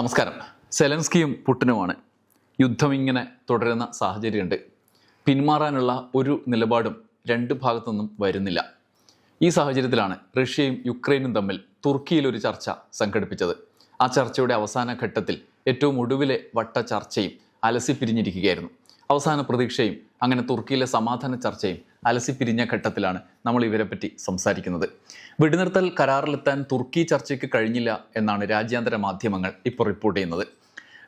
നമസ്കാരം. സെലൻസ്കിയും പുട്ടിനുമാണ് യുദ്ധം ഇങ്ങനെ തുടരുന്ന സാഹചര്യമുണ്ട്. പിന്മാറാനുള്ള ഒരു നിലപാടും രണ്ട് ഭാഗത്തുനിന്നും വരുന്നില്ല. ഈ സാഹചര്യത്തിലാണ് റഷ്യയും യുക്രൈനും തമ്മിൽ തുർക്കിയിൽ ഒരു ചർച്ച സംഘടിപ്പിച്ചത്. ആ ചർച്ചയുടെ അവസാന ഘട്ടത്തിൽ ഏറ്റവും ഒടുവിലെ വട്ട ചർച്ചയും അലസി പിരിഞ്ഞിരിക്കുകയായിരുന്നു അവസാന പ്രതീക്ഷയും അങ്ങനെ തുർക്കിയിലെ സമാധാന ചർച്ചയും അലസി പിരിഞ്ഞ ഘട്ടത്തിലാണ് നമ്മൾ ഇവരെപ്പറ്റി സംസാരിക്കുന്നത്. വെടിനിർത്തൽ കരാറിലെത്താൻ തുർക്കി ചർച്ചയ്ക്ക് കഴിഞ്ഞില്ല എന്നാണ് രാജ്യാന്തര മാധ്യമങ്ങൾ ഇപ്പോൾ റിപ്പോർട്ട് ചെയ്യുന്നത്.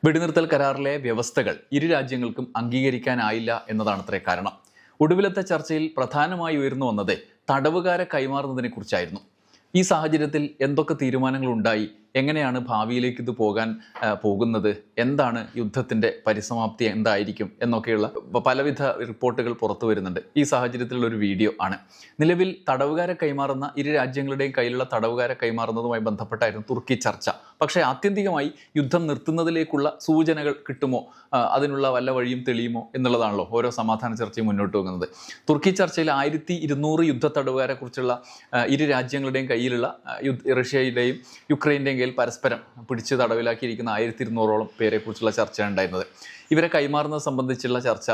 വെടിനിർത്തൽ കരാറിലെ വ്യവസ്ഥകൾ ഇരു രാജ്യങ്ങൾക്കും അംഗീകരിക്കാനായില്ല എന്നതാണത്രേ കാരണം. ഒടുവിലത്തെ ചർച്ചയിൽ പ്രധാനമായി ഉയർന്നു വന്നത് തടവുകാരെ കൈമാറുന്നതിനെ കുറിച്ചായിരുന്നു ഈ സാഹചര്യത്തിൽ എന്തൊക്കെ തീരുമാനങ്ങൾ ഉണ്ടായി എങ്ങനെയാണ് ഭാവിയിലേക്ക് ഇത് പോകാൻ പോകുന്നത്? എന്താണ് യുദ്ധത്തിന്റെ പരിസമാപ്തി എന്തായിരിക്കും എന്നൊക്കെയുള്ള പലവിധ റിപ്പോർട്ടുകൾ പുറത്തു വരുന്നുണ്ട്. ഈ സാഹചര്യത്തിലുള്ള ഒരു വീഡിയോ ആണ്. നിലവിൽ തടവുകാരെ കൈമാറുന്ന ഇരു രാജ്യങ്ങളുടെയും കയ്യിലുള്ള തടവുകാരെ കൈമാറുന്നതുമായി ബന്ധപ്പെട്ടായിരുന്നു തുർക്കി ചർച്ച. പക്ഷേ ആത്യന്തികമായി യുദ്ധം നിർത്തുന്നതിലേക്കുള്ള സൂചനകൾ കിട്ടുമോ? അതിനുള്ള വല്ല വഴിയും തെളിയുമോ എന്നുള്ളതാണല്ലോ ഓരോ സമാധാന ചർച്ചയും മുന്നോട്ട് പോകുന്നത്. തുർക്കി ചർച്ചയിൽ ആയിരത്തി ഇരുന്നൂറ് യുദ്ധ തടവുകാരെ കുറിച്ചുള്ള ഇരു രാജ്യങ്ങളുടെയും കയ്യിലുള്ള റഷ്യയുടെയും യുക്രൈന്റെയും കയ്യിൽ പരസ്പരം പിടിച്ച് തടവിലാക്കിയിരിക്കുന്ന ആയിരത്തി ഇരുന്നൂറോളം പേരെ കുറിച്ചുള്ള ചർച്ചയാണ് ഉണ്ടായിരുന്നത്. ഇവരെ കൈമാറുന്നത് സംബന്ധിച്ചുള്ള ചർച്ച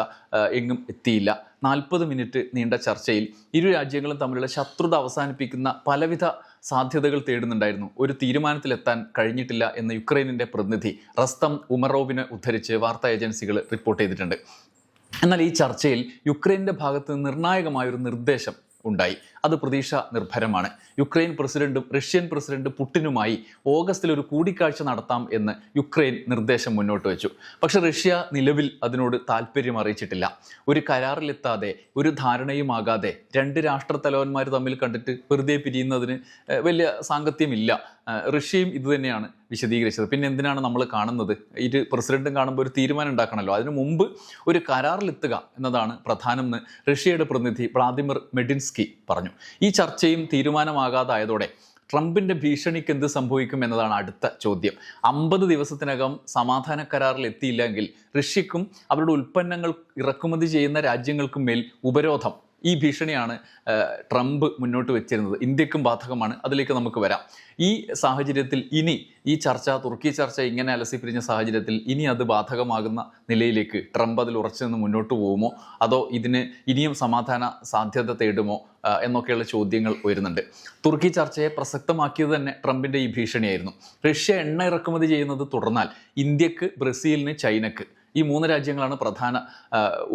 എങ്ങും എത്തിയില്ല. നാൽപ്പത് മിനിറ്റ് നീണ്ട ചർച്ചയിൽ ഇരു രാജ്യങ്ങളും തമ്മിലുള്ള ശത്രുത അവസാനിപ്പിക്കുന്ന പലവിധ സാധ്യതകൾ തേടുന്നുണ്ടായിരുന്നു. ഒരു തീരുമാനത്തിലെത്താൻ കഴിഞ്ഞിട്ടില്ല എന്ന് യുക്രൈനിന്റെ പ്രതിനിധി റസ്തം ഉമറോവിനെ ഉദ്ധരിച്ച് വാർത്താ ഏജൻസികൾ റിപ്പോർട്ട് ചെയ്തിട്ടുണ്ട്. എന്നാൽ ഈ ചർച്ചയിൽ യുക്രൈന്റെ ഭാഗത്ത് നിർണായകമായ നിർണായകമായൊരു നിർദ്ദേശം ഉണ്ടായി. അത് പ്രതീക്ഷ നിർഭരമാണ്. യുക്രൈൻ പ്രസിഡന്റും റഷ്യൻ പ്രസിഡന്റ് പുട്ടിനുമായി ഓഗസ്റ്റിൽ ഒരു കൂടിക്കാഴ്ച നടത്താം എന്ന് യുക്രൈൻ നിർദ്ദേശം മുന്നോട്ട് വെച്ചു. പക്ഷേ റഷ്യ നിലവിൽ അതിനോട് താല്പര്യം അറിയിച്ചിട്ടില്ല. ഒരു കരാറിലെത്താതെ ഒരു ധാരണയുമാകാതെ രണ്ട് രാഷ്ട്രത്തലവന്മാർ തമ്മിൽ കണ്ടിട്ട് വെറുതെ പിരിയുന്നതിന് വലിയ സാങ്കത്യമില്ല. റഷ്യയും ഇത് തന്നെയാണ് വിശദീകരിച്ചത്. പിന്നെ എന്തിനാണ് നമ്മൾ കാണുന്നത്? ഇത് പ്രസിഡന്റും കാണുമ്പോൾ ഒരു തീരുമാനം ഉണ്ടാക്കണമല്ലോ അതിനു മുമ്പ് ഒരു കരാറിലെത്തുക എന്നതാണ് പ്രധാനമെന്ന് റഷ്യയുടെ പ്രതിനിധി വ്ളാദിമിർ മെഡിൻസ്കി പറഞ്ഞു. ഈ ചർച്ചയും തീരുമാനമാകാതായതോടെ ട്രംപിന്റെ ഭീഷണിക്ക് എന്ത് സംഭവിക്കും എന്നതാണ് അടുത്ത ചോദ്യം. അമ്പത് ദിവസത്തിനകം സമാധാന കരാറിൽ എത്തിയില്ലെങ്കിൽ റഷ്യക്കും അവരുടെ ഉൽപ്പന്നങ്ങൾ ഇറക്കുമതി ചെയ്യുന്ന രാജ്യങ്ങൾക്കും മേൽ ഉപരോധം. ഈ ഭീഷണിയാണ് ട്രംപ് മുന്നോട്ട് വെച്ചിരുന്നത്. ഇന്ത്യക്കും ബാധകമാണ്. അതിലേക്ക് നമുക്ക് വരാം. ഈ സാഹചര്യത്തിൽ ഇനി ഈ ചർച്ച തുർക്കി ചർച്ച ഇങ്ങനെ അലസിപ്പിരിഞ്ഞ സാഹചര്യത്തിൽ ഇനി അത് ബാധകമാകുന്ന നിലയിലേക്ക് ട്രംപ് അതിൽ ഉറച്ചു നിന്ന് മുന്നോട്ട് പോകുമോ? അതോ ഇതിന് ഇനിയും സമാധാന സാധ്യത തേടുമോ? എന്നൊക്കെയുള്ള ചോദ്യങ്ങൾ ഉയരുന്നുണ്ട്. തുർക്കി ചർച്ചയെ പ്രസക്തമാക്കിയത് തന്നെ ട്രംപിന്റെ ഈ ഭീഷണിയായിരുന്നു. റഷ്യ എണ്ണ ഇറക്കുമതി ചെയ്യുന്നത് തുടർന്നാൽ ഇന്ത്യയ്ക്ക് ബ്രസീലിന് ചൈനക്ക് ഈ മൂന്ന് രാജ്യങ്ങളാണ് പ്രധാന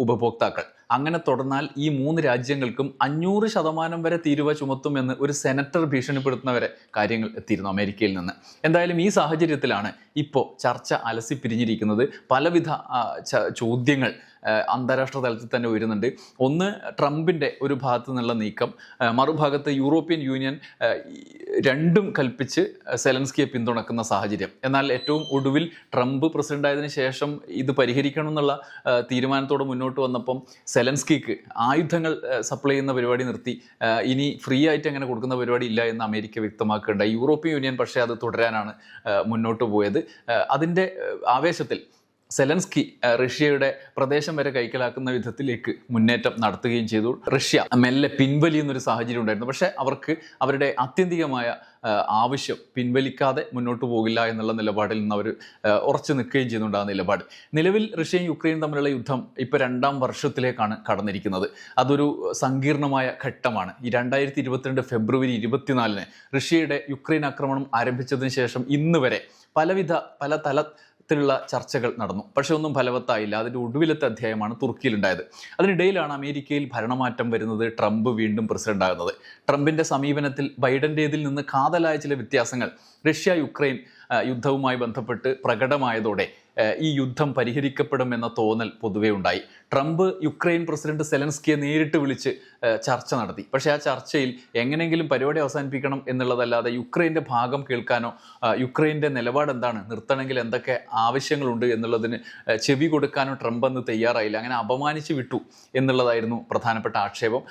ഉപഭോക്താക്കൾ. അങ്ങനെ തുടർന്നാൽ ഈ മൂന്ന് രാജ്യങ്ങൾക്കും അഞ്ഞൂറ് ശതമാനം വരെ തീരുവ ചുമത്തുമെന്ന് ഒരു സെനറ്റർ ഭീഷണിപ്പെടുത്തുന്നവരെ കാര്യങ്ങൾ എത്തിയിരുന്നു അമേരിക്കയിൽ നിന്ന്. എന്തായാലും ഈ സാഹചര്യത്തിലാണ് ഇപ്പോൾ ചർച്ച അലസി പിരിഞ്ഞിരിക്കുന്നത് പലവിധ ചോദ്യങ്ങൾ അന്താരാഷ്ട്ര തലത്തിൽ തന്നെ ഉയരുന്നുണ്ട്. ഒന്ന് ട്രംപിന്റെ ഒരു ഭാഗത്തു നിന്നുള്ള നീക്കം. മറുഭാഗത്ത് യൂറോപ്യൻ യൂണിയൻ രണ്ടും കൽപ്പിച്ച് സെലൻസ്കിയെ പിന്തുണക്കുന്ന സാഹചര്യം. എന്നാൽ ഏറ്റവും ഒടുവിൽ ട്രംപ് പ്രസിഡന്റ് ആയതിനു ശേഷം ഇത് പരിഹരിക്കണം എന്നുള്ള തീരുമാനത്തോട് മുന്നോട്ട് വന്നപ്പം സെലൻസ്കിക്ക് ആയുധങ്ങൾ സപ്ലൈ ചെയ്യുന്ന പരിപാടി നിർത്തി. ഇനി ഫ്രീ ആയിട്ട് അങ്ങനെ കൊടുക്കുന്ന പരിപാടി ഇല്ല എന്ന് അമേരിക്ക വ്യക്തമാക്കേണ്ട യൂറോപ്യൻ യൂണിയൻ പക്ഷേ അത് തുടരാനാണ് മുന്നോട്ട് പോയത്. അതിന്റെ ആവേശത്തിൽ സെലൻസ്കി റഷ്യയുടെ പ്രദേശം വരെ കൈക്കലാക്കുന്ന വിധത്തിലേക്ക് മുന്നേറ്റം നടത്തുകയും ചെയ്തു. റഷ്യ മെല്ലെ പിൻവലിയുന്നൊരു സാഹചര്യം ഉണ്ടായിരുന്നു. പക്ഷേ അവർക്ക് അവരുടെ ആത്യന്തികമായ ആവശ്യം പിൻവലിക്കാതെ മുന്നോട്ട് പോകില്ല എന്നുള്ള നിലപാടിൽ നിന്ന് അവർ ഉറച്ചു നിൽക്കുകയും ചെയ്യുന്നുണ്ട് ആ നിലപാട്. നിലവിൽ റഷ്യയും യുക്രൈനും തമ്മിലുള്ള യുദ്ധം ഇപ്പോൾ രണ്ടാം വർഷത്തിലേക്കാണ് കടന്നിരിക്കുന്നത്. അതൊരു സങ്കീർണമായ ഘട്ടമാണ്. ഈ രണ്ടായിരത്തി ഇരുപത്തിരണ്ട് ഫെബ്രുവരി ഇരുപത്തിനാലിന് റഷ്യയുടെ യുക്രൈൻ ആക്രമണം ആരംഭിച്ചതിന് ശേഷം ഇന്ന് വരെ പലവിധ പല തലത്തിലുള്ള ചർച്ചകൾ നടന്നു. പക്ഷേ ഒന്നും ഫലവത്തായില്ല. അതിന്റെ ഒടുവിലത്തെ അധ്യായമാണ് തുർക്കിയിലുണ്ടായത്. അതിനിടയിലാണ് അമേരിക്കയിൽ ഭരണമാറ്റം വരുന്നത് ട്രംപ് വീണ്ടും പ്രസിഡന്റ് ആകുന്നത് ട്രംപിന്റെ സമീപനത്തിൽ ബൈഡന്റേതിൽ നിന്ന് കാതലായ ചില വ്യത്യാസങ്ങൾ റഷ്യ യുക്രൈൻ യുദ്ധവുമായി ബന്ധപ്പെട്ട് പ്രകടമായതോടെ ഈ യുദ്ധം പരിഹരിക്കപ്പെടുമെന്ന തോന്നൽ പൊതുവെ ഉണ്ടായി. ട്രംപ് യുക്രൈൻ പ്രസിഡന്റ് സെലൻസ്കിയെ നേരിട്ട് വിളിച്ച് ചർച്ച നടത്തി. പക്ഷേ ആ ചർച്ചയിൽ എങ്ങനെയെങ്കിലും പരിപാടി അവസാനിപ്പിക്കണം എന്നുള്ളതല്ലാതെ യുക്രൈന്റെ ഭാഗം കേൾക്കാനോ യുക്രൈന്റെ നിലപാട് എന്താണ് നിർത്തണമെങ്കിൽ എന്തൊക്കെ ആവശ്യങ്ങളുണ്ട് എന്നുള്ളതിന് ചെവി കൊടുക്കാനോ ട്രംപ് അന്ന് തയ്യാറായില്ല. അങ്ങനെ അപമാനിച്ച് വിട്ടു എന്നുള്ളതായിരുന്നു പ്രധാനപ്പെട്ട ആക്ഷേപം.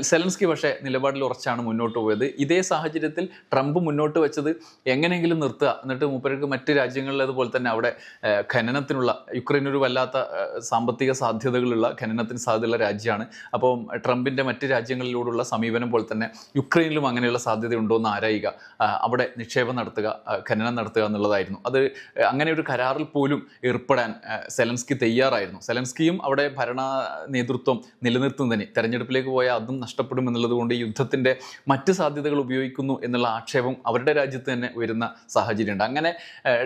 സെലൻസ്കി പക്ഷേ നിലപാടിൽ ഉറച്ചാണ് മുന്നോട്ട് പോയത്. ഇതേ സാഹചര്യത്തിൽ ട്രംപ് മുന്നോട്ട് വെച്ചത് എങ്ങനെയെങ്കിലും നിർത്തുക. എന്നിട്ട് മൂപ്പർക്ക് മറ്റ് രാജ്യങ്ങളിലേതുപോലെ തന്നെ അവിടെ ഖനനത്തിനുള്ള യുക്രൈൻ ഒരു വല്ലാത്ത സാമ്പത്തിക സാധ്യതകളുള്ള ഖനനത്തിന് സാധ്യതയുള്ള രാജ്യമാണ്. അപ്പം ട്രംപിന്റെ മറ്റ് രാജ്യങ്ങളിലൂടെയുള്ള സമീപനം പോലെ തന്നെ യുക്രൈനിലും അങ്ങനെയുള്ള സാധ്യത ഉണ്ടോ എന്ന് ആരായുക അവിടെ നിക്ഷേപം നടത്തുക ഖനനം നടത്തുക എന്നുള്ളതായിരുന്നു. അത് അങ്ങനെ ഒരു കരാറിൽ പോലും ഏർപ്പെടാൻ സെലൻസ്കി തയ്യാറായിരുന്നു. സെലൻസ്കിയും അവിടെ ഭരണ നേതൃത്വം നിലനിർത്തുന്നതിന് തെരഞ്ഞെടുപ്പിലേക്ക് പോയാൽ അതും നഷ്ടപ്പെടും എന്നുള്ളത് കൊണ്ട് യുദ്ധത്തിന്റെ മറ്റ് സാധ്യതകൾ ഉപയോഗിക്കുന്നു എന്നുള്ള ആക്ഷേപം അവരുടെ രാജ്യത്ത് തന്നെ വരുന്ന സാഹചര്യമുണ്ട്. അങ്ങനെ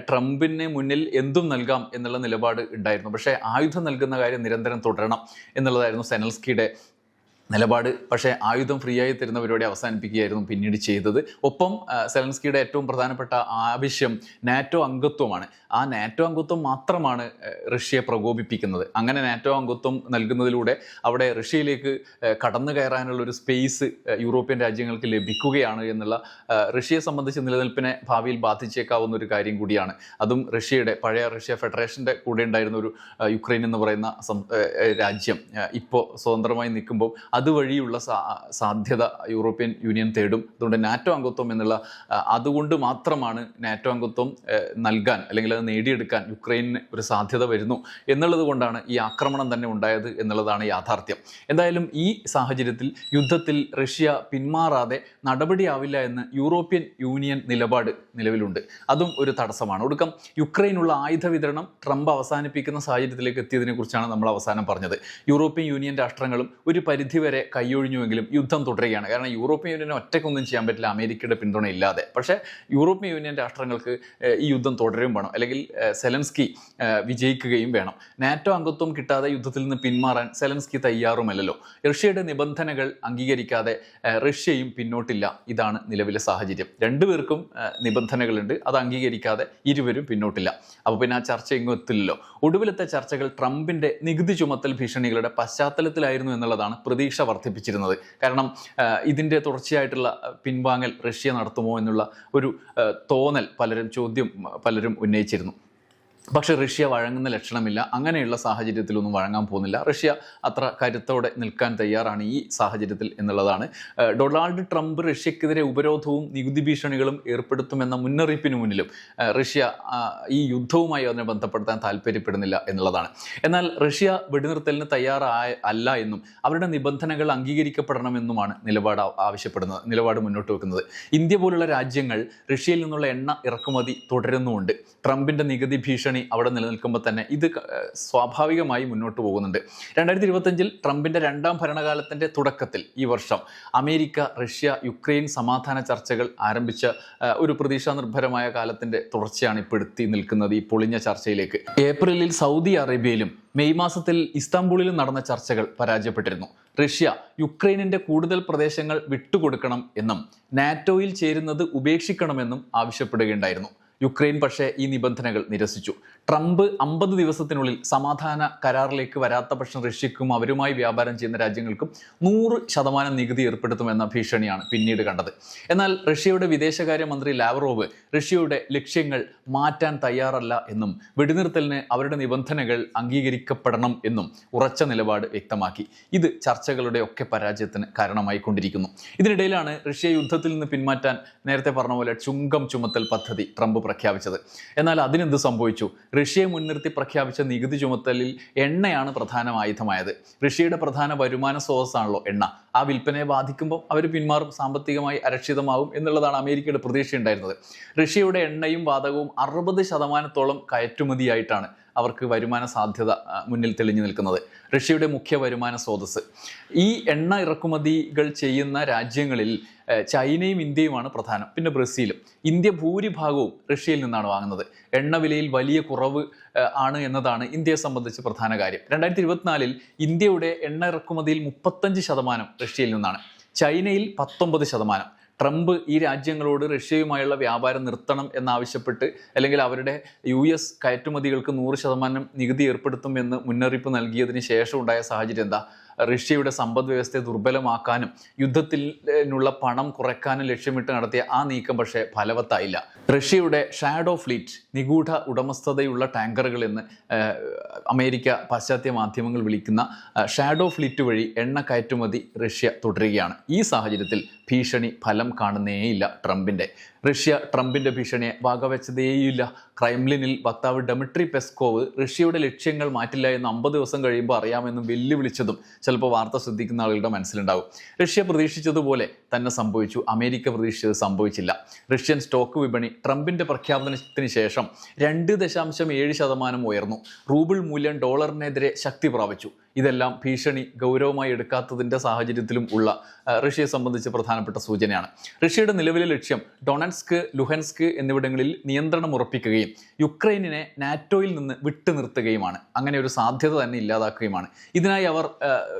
ട്രംപിന് മുന്നിൽ എന്തും എന്നുള്ള നിലപാട് ഉണ്ടായിരുന്നു. പക്ഷേ ആയുധം നൽകുന്ന കാര്യം നിരന്തരം തുടരണം എന്നുള്ളതായിരുന്നു സെനൽസ്കിയുടെ നിലപാട് പക്ഷേ ആയുധം ഫ്രീ ആയി തരുന്ന പരിപാടി അവസാനിപ്പിക്കുകയായിരുന്നു പിന്നീട് ചെയ്തത്. ഒപ്പം സെലൻസ്കിയുടെ ഏറ്റവും പ്രധാനപ്പെട്ട ആവശ്യം നാറ്റോ അംഗത്വമാണ്. ആ നാറ്റോ അംഗത്വം മാത്രമാണ് റഷ്യയെ പ്രകോപിപ്പിക്കുന്നത്. അങ്ങനെ നാറ്റോ അംഗത്വം നൽകുന്നതിലൂടെ അവിടെ റഷ്യയിലേക്ക് കടന്നു കയറാനുള്ള ഒരു സ്പേസ് യൂറോപ്യൻ രാജ്യങ്ങൾക്ക് ലഭിക്കുകയാണ് എന്നുള്ള റഷ്യയെ സംബന്ധിച്ച് നിലനിൽപ്പിനെ ഭാവിയിൽ ബാധിച്ചേക്കാവുന്ന ഒരു കാര്യം കൂടിയാണ്. അതും റഷ്യയുടെ പഴയ റഷ്യ ഫെഡറേഷന്റെ കൂടെ ഉണ്ടായിരുന്ന ഒരു യുക്രൈൻ എന്ന് പറയുന്ന രാജ്യം ഇപ്പോൾ സ്വതന്ത്രമായി നിൽക്കുമ്പോൾ അതുവഴിയുള്ള സാധ്യത യൂറോപ്യൻ യൂണിയൻ തേടും. അതുകൊണ്ട് നാറ്റോ അംഗത്വം എന്നുള്ള അതുകൊണ്ട് മാത്രമാണ് നാറ്റോ അംഗത്വം നൽകാൻ അല്ലെങ്കിൽ അത് നേടിയെടുക്കാൻ യുക്രൈനിന് ഒരു സാധ്യത വരുന്നു എന്നുള്ളത് കൊണ്ടാണ് ഈ ആക്രമണം തന്നെ ഉണ്ടായത് എന്നുള്ളതാണ് യാഥാർത്ഥ്യം. എന്തായാലും ഈ സാഹചര്യത്തിൽ യുദ്ധത്തിൽ റഷ്യ പിന്മാറാതെ നടപടിയാവില്ല എന്ന് യൂറോപ്യൻ യൂണിയൻ നിലപാട് നിലവിലുണ്ട്. അതും ഒരു തടസ്സമാണ്. ഒടുക്കം യുക്രൈനുള്ള ആയുധ വിതരണം ട്രംപ് അവസാനിപ്പിക്കുന്ന സാഹചര്യത്തിലേക്ക് എത്തിയതിനെ കുറിച്ചാണ് നമ്മൾ അവസാനം പറഞ്ഞത്. യൂറോപ്യൻ യൂണിയൻ രാഷ്ട്രങ്ങളും ഒരു പരിധിവരെ കൈയൊഴിഞ്ഞുവെങ്കിലും യുദ്ധം തുടരുകയാണ്. കാരണം യൂറോപ്യൻ യൂണിയൻ ഒറ്റയ്ക്കൊന്നും ചെയ്യാൻ പറ്റില്ല അമേരിക്കയുടെ പിന്തുണ ഇല്ലാതെ പക്ഷേ യൂറോപ്യൻ യൂണിയൻ രാഷ്ട്രങ്ങൾക്ക് ഈ യുദ്ധം തുടരുകയും വേണം. അല്ലെങ്കിൽ സെലൻസ്കി വിജയിക്കുകയും വേണം. നാറ്റോ അംഗത്വം കിട്ടാതെ യുദ്ധത്തിൽ നിന്ന് പിന്മാറാൻ സെലൻസ്കി തയ്യാറുമല്ലല്ലോ. റഷ്യയുടെ നിബന്ധനകൾ അംഗീകരിക്കാതെ റഷ്യയും പിന്നോട്ടില്ല. ഇതാണ് നിലവിലെ സാഹചര്യം. രണ്ടുപേർക്കും നിബന്ധനകളുണ്ട്. അത് അംഗീകരിക്കാതെ ഇരുവരും പിന്നോട്ടില്ല. അപ്പോൾ പിന്നെ ആ ചർച്ച എങ്ങും എത്തില്ലല്ലോ. ഒടുവിലത്തെ ചർച്ചകൾ ട്രംപിന്റെ നികുതി ചുമത്തൽ ഭീഷണികളുടെ പശ്ചാത്തലത്തിലായിരുന്നു എന്നുള്ളതാണ് പ്രതീക്ഷ വർദ്ധിപ്പിച്ചിരുന്നത്. കാരണം ഇതിന്റെ തുടർച്ചയായിട്ടുള്ള പിൻവാങ്ങൽ റഷ്യ നടത്തുമോ എന്നുള്ള ഒരു തോന്നൽ പലരും ചോദ്യം പലരും ഉന്നയിച്ചിരുന്നു. പക്ഷേ റഷ്യ വഴങ്ങുന്ന ലക്ഷണമില്ല. അങ്ങനെയുള്ള സാഹചര്യത്തിലൊന്നും വഴങ്ങാൻ പോകുന്നില്ല. റഷ്യ അത്ര കരുത്തോടെ നിൽക്കാൻ തയ്യാറാണ് ഈ സാഹചര്യത്തിൽ എന്നുള്ളതാണ്. ഡൊണാൾഡ് ട്രംപ് റഷ്യക്കെതിരെ ഉപരോധവും നികുതി ഭീഷണികളും ഏർപ്പെടുത്തുമെന്ന മുന്നറിയിപ്പിന് മുന്നിലും റഷ്യ ഈ യുദ്ധവുമായി അതിനെ ബന്ധപ്പെടുത്താൻ താല്പര്യപ്പെടുന്നില്ല എന്നുള്ളതാണ്. എന്നാൽ റഷ്യ വെടിനിർത്തലിന് തയ്യാറായ അല്ല എന്നും അവരുടെ നിബന്ധനകൾ അംഗീകരിക്കപ്പെടണമെന്നുമാണ് നിലപാട് ആവശ്യപ്പെടുന്നത് നിലപാട് മുന്നോട്ട് വെക്കുന്നത്. ഇന്ത്യ പോലുള്ള രാജ്യങ്ങൾ റഷ്യയിൽ നിന്നുള്ള എണ്ണ ഇറക്കുമതി തുടരുന്നുമുണ്ട്. ട്രംപിന്റെ നികുതി ഭീഷണി അവിടെ നിലനിൽക്കുമ്പോൾ തന്നെ ഇത് സ്വാഭാവികമായി മുന്നോട്ട് പോകുന്നുണ്ട്. രണ്ടായിരത്തി ഇരുപത്തഞ്ചിൽ ട്രംപിന്റെ രണ്ടാം ഭരണകാലത്തിന്റെ തുടക്കത്തിൽ ഈ വർഷം അമേരിക്ക റഷ്യ യുക്രൈൻ സമാധാന ചർച്ചകൾ ആരംഭിച്ച ഒരു പ്രതീക്ഷാ നിർഭരമായ കാലത്തിന്റെ തുടർച്ചയാണ് ഇപ്പോൾ എത്തി നിൽക്കുന്നത് ഈ പൊളിഞ്ഞ ചർച്ചയിലേക്ക്. ഏപ്രിലിൽ സൗദി അറേബ്യയിലും മെയ് മാസത്തിൽ ഇസ്താംബൂളിലും നടന്ന ചർച്ചകൾ പരാജയപ്പെട്ടിരുന്നു. റഷ്യ യുക്രൈനിന്റെ കൂടുതൽ പ്രദേശങ്ങൾ വിട്ടുകൊടുക്കണം എന്നും നാറ്റോയിൽ ചേരുന്നത് ഉപേക്ഷിക്കണമെന്നും ആവശ്യപ്പെടുകയുണ്ടായിരുന്നു. യുക്രൈൻ പക്ഷേ ഈ നിബന്ധനകൾ നിരസിച്ചു. ട്രംപ് അമ്പത് ദിവസത്തിനുള്ളിൽ സമാധാന കരാറിലേക്ക് വരാത്ത പക്ഷം റഷ്യക്കും അവരുമായി വ്യാപാരം ചെയ്യുന്ന രാജ്യങ്ങൾക്കും നൂറ് ശതമാനം നികുതി ഏർപ്പെടുത്തുമെന്ന ഭീഷണിയാണ് പിന്നീട് കണ്ടത്. എന്നാൽ റഷ്യയുടെ വിദേശകാര്യമന്ത്രി ലാവറോവ് റഷ്യയുടെ ലക്ഷ്യങ്ങൾ മാറ്റാൻ തയ്യാറല്ല എന്നും വെടിനിർത്തലിന് അവരുടെ നിബന്ധനകൾ അംഗീകരിക്കപ്പെടണം എന്നും ഉറച്ച നിലപാട് വ്യക്തമാക്കി. ഇത് ചർച്ചകളുടെ ഒക്കെ പരാജയത്തിന് കാരണമായി കൊണ്ടിരിക്കുന്നു. ഇതിനിടയിലാണ് റഷ്യ യുദ്ധത്തിൽ നിന്ന് പിന്മാറ്റാൻ നേരത്തെ പറഞ്ഞ പോലെ ചുങ്കം ചുമത്തൽ പദ്ധതി ട്രംപ് പ്രഖ്യാപിച്ചത്. എന്നാൽ അതിനെന്ത് സംഭവിച്ചു? റഷ്യയെ മുൻനിർത്തി പ്രഖ്യാപിച്ച നികുതി ചുമത്തലിൽ എണ്ണയാണ് പ്രധാന ആയുധമായത്. റഷ്യയുടെ പ്രധാന വരുമാന സ്രോതസ്സാണല്ലോ എണ്ണ. ആ വിൽപ്പനയെ ബാധിക്കുമ്പോൾ അവർ പിന്മാറും സാമ്പത്തികമായി അരക്ഷിതമാവും എന്നുള്ളതാണ് അമേരിക്കയുടെ പ്രതീക്ഷയുണ്ടായിരുന്നത്. റഷ്യയുടെ എണ്ണയും വാതകവും അറുപത് ശതമാനത്തോളം കയറ്റുമതിയായിട്ടാണ്. അവർക്ക് വരുമാന സാധ്യത മുന്നിൽ തെളിഞ്ഞു നിൽക്കുന്നത്. റഷ്യയുടെ മുഖ്യ വരുമാന സ്രോതസ് ഈ എണ്ണ ഇറക്കുമതികൾ ചെയ്യുന്ന രാജ്യങ്ങളിൽ ചൈനയും ഇന്ത്യയുമാണ് പ്രധാനം. പിന്നെ ബ്രസീലും. ഇന്ത്യ ഭൂരിഭാഗവും റഷ്യയിൽ നിന്നാണ് വാങ്ങുന്നത്. എണ്ണ വിലയിൽ വലിയ കുറവ് ആണ് എന്നതാണ് ഇന്ത്യയെ സംബന്ധിച്ച് പ്രധാന കാര്യം. രണ്ടായിരത്തി ഇരുപത്തിനാലിൽ ഇന്ത്യയുടെ എണ്ണ ഇറക്കുമതിയിൽ മുപ്പത്തഞ്ച് ശതമാനം റഷ്യയിൽ നിന്നാണ്. ചൈനയിൽ പത്തൊമ്പത് ശതമാനം. ട്രംപ് ഈ രാജ്യങ്ങളോട് റഷ്യയുമായുള്ള വ്യാപാരം നിർത്തണം എന്നാവശ്യപ്പെട്ട് അല്ലെങ്കിൽ അവരുടെ യു എസ് കയറ്റുമതികൾക്ക് നൂറ് ശതമാനം നികുതി ഏർപ്പെടുത്തും എന്ന് മുന്നറിയിപ്പ് നൽകിയതിന് ശേഷം ഉണ്ടായ സാഹചര്യം എന്താ? റഷ്യയുടെ സമ്പദ് വ്യവസ്ഥയെ ദുർബലമാക്കാനും യുദ്ധത്തിനുള്ള പണം കുറയ്ക്കാനും ലക്ഷ്യമിട്ട് നടത്തിയ ആ നീക്കം പക്ഷേ ഫലവത്തായില്ല. റഷ്യയുടെ ഷാഡോ ഫ്ലീറ്റ് നിഗൂഢ ഉടമസ്ഥതയുള്ള ടാങ്കറുകൾ എന്ന് അമേരിക്ക പാശ്ചാത്യ മാധ്യമങ്ങൾ വിളിക്കുന്ന ഷാഡോ ഫ്ലീറ്റ് വഴി എണ്ണ കയറ്റുമതി റഷ്യ തുടരുകയാണ്. ഈ സാഹചര്യത്തിൽ ഭീഷണി ഫലം കാണുന്നേയില്ല ട്രംപിന്റെ റഷ്യ ട്രംപിന്റെ ഭീഷണിയെ വകവെച്ചതേയില്ല. ക്രൈംലിനിൽ വക്താവ് ഡെമിട്രി പെസ്കോവ് റഷ്യയുടെ ലക്ഷ്യങ്ങൾ മാറ്റില്ല എന്ന് അമ്പത് ദിവസം കഴിയുമ്പോൾ അറിയാമെന്നും വെല്ലുവിളിച്ചതും ചിലപ്പോൾ വാർത്ത ശ്രദ്ധിക്കുന്ന ആളുകളുടെ മനസ്സിലുണ്ടാവും. റഷ്യ പ്രതീക്ഷിച്ചതുപോലെ തന്നെ സംഭവിച്ചു. അമേരിക്ക പ്രതീക്ഷിച്ചത് സംഭവിച്ചില്ല. റഷ്യൻ സ്റ്റോക്ക് വിപണി ട്രംപിന്റെ പ്രഖ്യാപനത്തിന് ശേഷം രണ്ട് ദശാംശം ഏഴ് ശതമാനം ഉയർന്നു. റൂബിൾ മൂല്യം ഡോളറിനെതിരെ ശക്തി പ്രാപിച്ചു. ഇതെല്ലാം ഭീഷണി ഗൗരവമായി എടുക്കാത്തതിന്റെ സാഹചര്യത്തിലും ഉള്ള റഷ്യയെ സംബന്ധിച്ച് പ്രധാനപ്പെട്ട സൂചനയാണ്. റഷ്യയുടെ നിലവിലെ ലക്ഷ്യം ഡൊണൻസ്ക് ലുഹൻസ്ക് എന്നിവിടങ്ങളിൽ നിയന്ത്രണം ഉറപ്പിക്കുകയും യുക്രൈനിനെ നാറ്റോയിൽ നിന്ന് വിട്ടുനിർത്തുകയുമാണ്. അങ്ങനെ ഒരു സാധ്യത തന്നെ ഇല്ലാതാക്കുകയുമാണ്. ഇതിനായി അവർ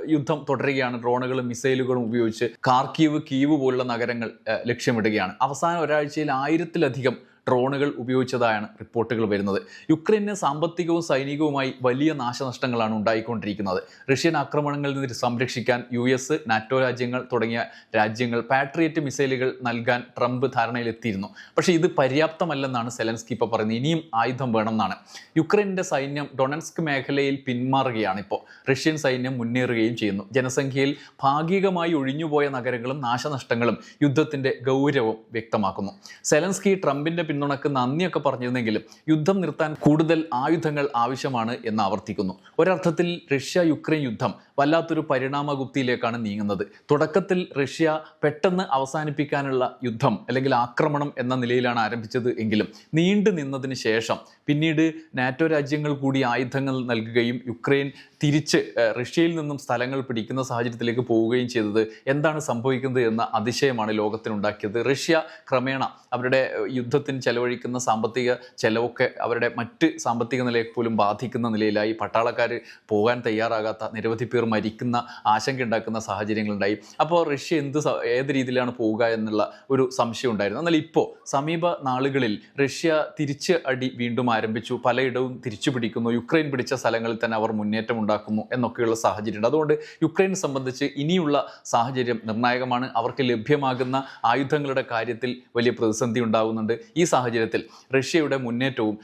യുദ്ധം തുടരുകയാണ്. ഡ്രോണുകളും മിസൈലുകളും ഉപയോഗിച്ച് കാർക്കീവ് കീവ് പോലുള്ള നഗരങ്ങൾ ലക്ഷ്യമിടുകയാണ്. അവസാന ഒരാഴ്ചയിൽ ആയിരത്തിലധികം ഡ്രോണുകൾ ഉപയോഗിച്ചതായാണ് റിപ്പോർട്ടുകൾ വരുന്നത്. യുക്രൈന് സാമ്പത്തികവും സൈനികവുമായി വലിയ നാശനഷ്ടങ്ങളാണ് ഉണ്ടായിക്കൊണ്ടിരിക്കുന്നത്. റഷ്യൻ ആക്രമണങ്ങളിൽ നിന്ന് സംരക്ഷിക്കാൻ യു എസ് നാറ്റോ രാജ്യങ്ങൾ തുടങ്ങിയ രാജ്യങ്ങൾ പാട്രിയറ്റ് മിസൈലുകൾ നൽകാൻ ട്രംപ് ധാരണയിലെത്തിയിരുന്നു. പക്ഷേ ഇത് പര്യാപ്തമല്ലെന്നാണ് സെലൻസ്കി ഇപ്പോൾ പറയുന്നത്. ഇനിയും ആയുധം വേണമെന്നാണ്. യുക്രൈന്റെ സൈന്യം ഡൊണൻസ്ക് മേഖലയിൽ പിന്മാറുകയാണ് ഇപ്പോൾ റഷ്യൻ സൈന്യം മുന്നേറുകയും ചെയ്യുന്നു. ജനസംഖ്യയിൽ ഭാഗികമായി ഒഴിഞ്ഞുപോയ നഗരങ്ങളും നാശനഷ്ടങ്ങളും യുദ്ധത്തിന്റെ ഗൗരവം വ്യക്തമാക്കുന്നു. സെലൻസ്കി ട്രംപിന്റെ പിന്തുണക്ക് നന്ദിയൊക്കെ പറഞ്ഞിരുന്നെങ്കിലും യുദ്ധം നിർത്താൻ കൂടുതൽ ആയുധങ്ങൾ ആവശ്യമാണ് എന്ന് ആവർത്തിക്കുന്നു. ഒരർത്ഥത്തിൽ റഷ്യ യുക്രൈൻ യുദ്ധം വല്ലാത്തൊരു പരിണാമഗുപ്തിയിലേക്കാണ് നീങ്ങുന്നത്. തുടക്കത്തിൽ റഷ്യ പെട്ടെന്ന് അവസാനിപ്പിക്കാനുള്ള യുദ്ധം അല്ലെങ്കിൽ ആക്രമണം എന്ന നിലയിലാണ് ആരംഭിച്ചത് എങ്കിലും നീണ്ടു നിന്നതിന് ശേഷം പിന്നീട് നാറ്റോ രാജ്യങ്ങൾ കൂടി ആയുധങ്ങൾ നൽകുകയും യുക്രൈൻ തിരിച്ച് റഷ്യയിൽ നിന്നും സ്ഥലങ്ങൾ പിടിക്കുന്ന സാഹചര്യത്തിലേക്ക് പോവുകയും ചെയ്തത് എന്താണ് സംഭവിക്കുന്നത് എന്ന അതിശയമാണ് ലോകത്തിനുണ്ടാക്കിയത്. റഷ്യ ക്രമേണ അവരുടെ യുദ്ധത്തിന് ചെലവഴിക്കുന്ന സാമ്പത്തിക ചെലവൊക്കെ അവരുടെ മറ്റ് സാമ്പത്തിക നിലയെ പോലും ബാധിക്കുന്ന നിലയിലായി. പട്ടാളക്കാർ പോകാൻ തയ്യാറാകാത്ത നിരവധി പേർ മരിക്കുന്ന ആശങ്ക ഉണ്ടാക്കുന്ന സാഹചര്യങ്ങളുണ്ടായി. അപ്പോൾ റഷ്യ എന്ത് ഏത് രീതിയിലാണ് പോവുക എന്നുള്ള ഒരു സംശയം ഉണ്ടായിരുന്നു. എന്നാൽ ഇപ്പോൾ സമീപ നാളുകളിൽ റഷ്യ തിരിച്ച് അടി വീണ്ടും ആരംഭിച്ചു. പലയിടവും തിരിച്ചു പിടിക്കുന്നു. യുക്രൈൻ പിടിച്ച സ്ഥലങ്ങളിൽ തന്നെ അവർ മുന്നേറ്റം ഉണ്ടാക്കുന്നു എന്നൊക്കെയുള്ള സാഹചര്യമുണ്ട്. അതുകൊണ്ട് യുക്രൈൻ സംബന്ധിച്ച് ഇനിയുള്ള സാഹചര്യം നിർണായകമാണ്. അവർക്ക് ലഭ്യമാകുന്ന ആയുധങ്ങളുടെ കാര്യത്തിൽ വലിയ പ്രതിസന്ധി ഉണ്ടാകുന്നുണ്ട് ഈ സാഹചര്യത്തിൽ റഷ്യയുടെ മുന്നേറ്റവും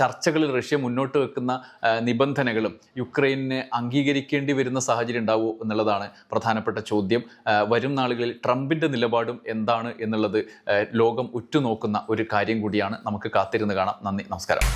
ചർച്ചകളിൽ റഷ്യ മുന്നോട്ട് വെക്കുന്ന നിബന്ധനകളും യുക്രൈനെ അംഗീകരിക്കേണ്ടി വരുന്ന സാഹചര്യം ഉണ്ടാവുമോ എന്നുള്ളതാണ് പ്രധാനപ്പെട്ട ചോദ്യം. വരും നാളുകളിൽ ട്രംപിന്റെ നിലപാടും എന്താണ് എന്നുള്ളത് ലോകം ഉറ്റുനോക്കുന്ന ഒരു കാര്യം കൂടിയാണ് നമുക്ക് കാത്തിരുന്ന് കാണാം. നന്ദി നമസ്കാരം.